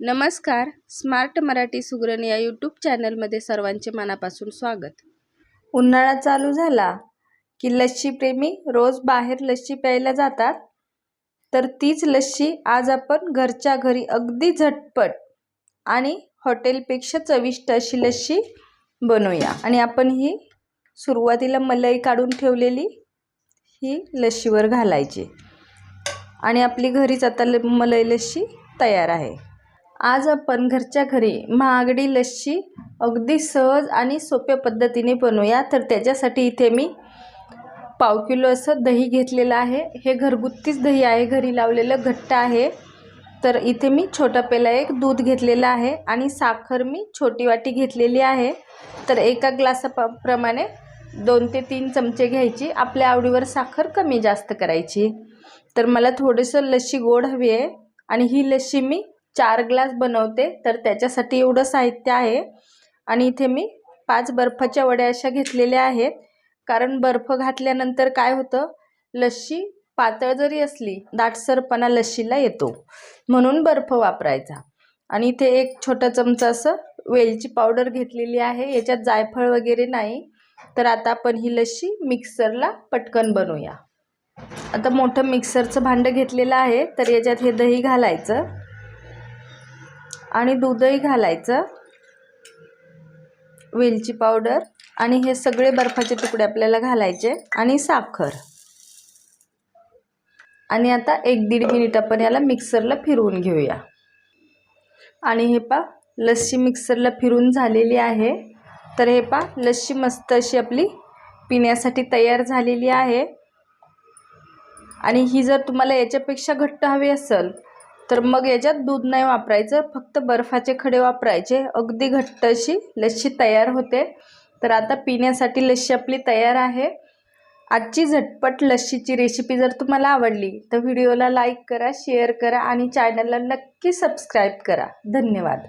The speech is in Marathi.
नमस्कार. स्मार्ट मराठी सुगरण या यूट्यूब चॅनलमध्ये सर्वांचे मनापासून स्वागत. उन्हाळा चालू झाला की लस्सी प्रेमी रोज बाहेर लस्सी प्यायला जातात? तर तीच लस्सी आज आपण घरच्या घरी अगदी झटपट आणि हॉटेलपेक्षा चविष्ट अशी लस्सी बनवूया. आणि आपण ही सुरुवातीला मलाई काढून ठेवलेली ही लस्सीवर घालायची. आणि आपली घरीच आता ल मलाई लस्सी तयार आहे. आज आपण घरच्या घरी महागडी लस्सी अगदी सहज आणि सोप्या पद्धतीने बनवूया. तर त्याच्यासाठी इथे मी पाव किलो असं दही घेतलेलं आहे. हे घरगुतीच दही आहे. घरी लावलेलं घट्ट आहे. तर इथे मी छोटा पेला एक दूध घेतलेलं आहे आणि साखर मी छोटी वाटी घेतलेली आहे. तर एका ग्लासा प्रमाणे दोन ते तीन चमचे घ्यायची. आपल्या आवडीवर साखर कमी जास्त करायची. तर मला थोडंसं लस्सी गोड हवी आहे आणि ही लस्सी मी चार ग्लास बनवते तर त्याच्यासाठी एवढं साहित्य आहे. आणि इथे मी पाच बर्फाच्या वड्या अशा घेतलेल्या आहेत. कारण बर्फ घातल्यानंतर काय होतं? लस्सी पातळ जरी असली दाटसरपणा लस्सीला येतो. म्हणून बर्फ वापरायचा. आणि इथे एक छोटा चमचा असं वेलची पावडर घेतलेली आहे. याच्यात जायफळ वगैरे नाही. तर आता आपण ही लस्सी मिक्सरला पटकन बनवूया. आता मोठं मिक्सरचं भांडं घेतलेलं आहे. तर याच्यात हे दही घालायचं. आणि दूधही घालायचं. वेलची पावडर आणि हे सगळे बर्फाचे तुकडे आपल्याला घालायचे आणि साखर. आणि आता एक दीड मिनिट आपण याला मिक्सरला फिरवून घेऊया. आणि हे पा लस्सी मिक्सरला फिरून झालेली आहे. तर हे पा लस्सी मस्त अशी आपली पिण्यासाठी तयार झालेली आहे. आणि ही जर तुम्हाला याच्यापेक्षा घट्ट हवी असेल तर मग याच्यात दूध नाही वापरायचं फक्त बर्फाचे खडे वापरायचे. अगदी घट्ट अशी लस्सी तयार होते. तर आता पिण्यासाठी लस्सी आपली तयार आहे. आजची झटपट लस्सीची रेसिपी जर तुम्हाला आवडली तर व्हिडिओला लाईक करा शेअर करा आणि चॅनलला नक्की सबस्क्राईब करा. धन्यवाद.